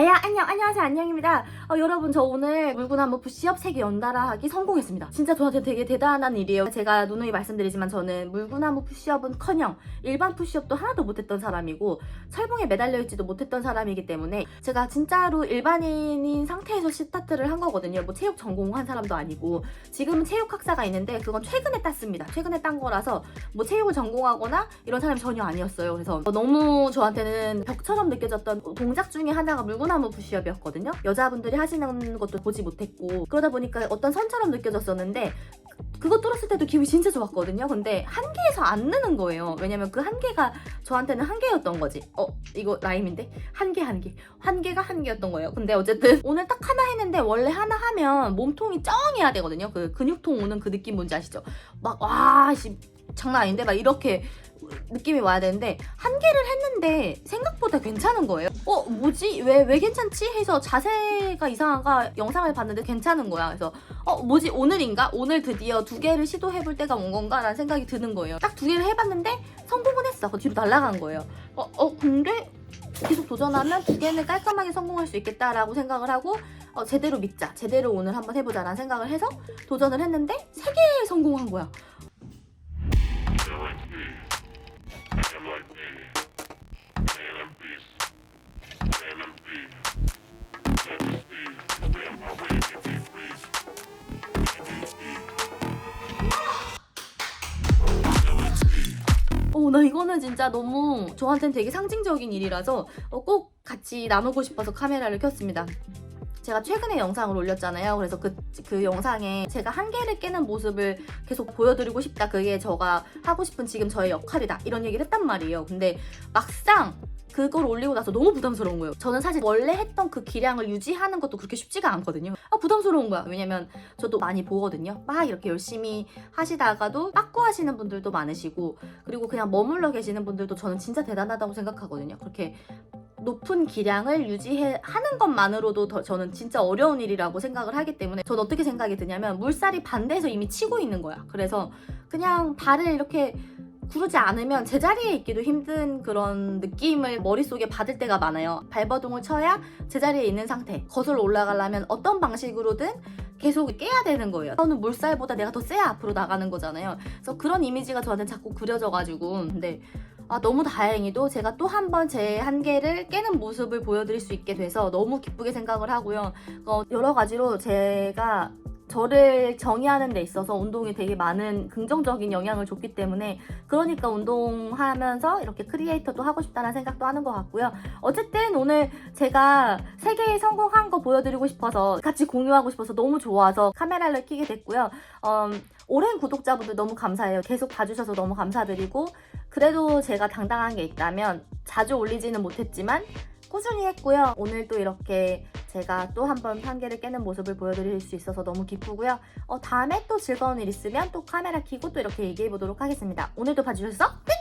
아야 안녕 안녕하세요. 안녕입니다. 어, 여러분 저 오늘 물구나무 푸시업 3개 연달아 하기 성공했습니다. 진짜 저한테 되게 대단한 일이에요. 제가 누누이 말씀드리지만 저는 물구나무 푸시업은 커녕 일반 푸시업도 하나도 못했던 사람이고 철봉에 매달려 있지도 못했던 사람이기 때문에 제가 진짜로 일반인인 상태에서 스타트를 한 거거든요. 뭐 체육 전공한 사람도 아니고 지금은 체육학사가 있는데 그건 최근에 땄습니다. 최근에 딴 거라서 뭐 체육을 전공하거나 이런 사람이 전혀 아니었어요. 그래서 너무 저한테는 벽처럼 느껴졌던 동작 중에 하나가 물구나무 푸시업이었거든요. 여자분들이 하시는 것도 보지 못했고 그러다 보니까 어떤 선처럼 느껴졌었는데 그거 뚫었을 때도 기분이 진짜 좋았거든요. 근데 한계에서 안 느는 거예요. 왜냐면 그 한계가 저한테는 한계였던 거지. 어, 이거 라임인데? 한계, 한계. 한계가 한계였던 거예요. 근데 어쨌든 오늘 딱 하나 했는데 원래 하나 하면 몸통이 쩡해야 되거든요. 그 근육통 오는 그 느낌 뭔지 아시죠? 막, 와, 씨, 장난 아닌데? 막 이렇게 느낌이 와야 되는데 한 개를 했는데 생각보다 괜찮은 거예요. 어 뭐지 왜 왜 괜찮지 해서 자세가 이상한가 영상을 봤는데 괜찮은 거야. 그래서 어 뭐지 오늘인가 오늘 드디어 두 개를 시도해 볼 때가 온 건가라는 생각이 드는 거예요. 딱 두 개를 해봤는데 성공은 했어. 그 뒤로 날아간 거예요. 어어 근데 계속 도전하면 두 개는 깔끔하게 성공할 수 있겠다라고 생각을 하고 어, 제대로 믿자 제대로 오늘 한번 해보자라는 생각을 해서 도전을 했는데 세 개에 성공한 거야. 어, 나 이거는 진짜 너무 저한테는 되게 상징적인 일이라서 어, 꼭 같이 나누고 싶어서 카메라를 켰습니다. 제가 최근에 영상을 올렸잖아요. 그래서 그, 그 영상에 제가 한계를 깨는 모습을 계속 보여드리고 싶다. 그게 저가 하고 싶은 지금 저의 역할이다. 이런 얘기를 했단 말이에요. 근데 막상 그걸 올리고 나서 너무 부담스러운 거예요. 저는 사실 원래 했던 그 기량을 유지하는 것도 그렇게 쉽지가 않거든요. 아, 부담스러운 거야. 왜냐면 저도 많이 보거든요. 막 이렇게 열심히 하시다가도 빠꾸 하시는 분들도 많으시고, 그리고 그냥 머물러 계시는 분들도 저는 진짜 대단하다고 생각하거든요. 그렇게 높은 기량을 유지하는 것만으로도 더 저는 진짜 어려운 일이라고 생각을 하기 때문에 저는 어떻게 생각이 드냐면 물살이 반대에서 이미 치고 있는 거야. 그래서 그냥 발을 이렇게 구르지 않으면 제자리에 있기도 힘든 그런 느낌을 머릿속에 받을 때가 많아요. 발버둥을 쳐야 제자리에 있는 상태. 거슬러 올라가려면 어떤 방식으로든 계속 깨야 되는 거예요. 저는 물살보다 내가 더 세야 앞으로 나가는 거잖아요. 그래서 그런 이미지가 저한테 자꾸 그려져가지고 근데 아, 너무 다행히도 제가 또 한 번 제 한계를 깨는 모습을 보여드릴 수 있게 돼서 너무 기쁘게 생각을 하고요. 어, 여러 가지로 제가 저를 정의하는 데 있어서 운동이 되게 많은 긍정적인 영향을 줬기 때문에 그러니까 운동하면서 이렇게 크리에이터도 하고 싶다는 생각도 하는 것 같고요. 어쨌든 오늘 제가 세계에 성공한 거 보여드리고 싶어서 같이 공유하고 싶어서 너무 좋아서 카메라를 켜게 됐고요. 음, 오랜 구독자분들 너무 감사해요. 계속 봐주셔서 너무 감사드리고 그래도 제가 당당한 게 있다면 자주 올리지는 못했지만 꾸준히 했고요. 오늘 또 이렇게 제가 또 한번 한계를 깨는 모습을 보여드릴 수 있어서 너무 기쁘고요. 어, 다음에 또 즐거운 일 있으면 또 카메라 켜고 또 이렇게 얘기해 보도록 하겠습니다. 오늘도 봐주셔서 끝!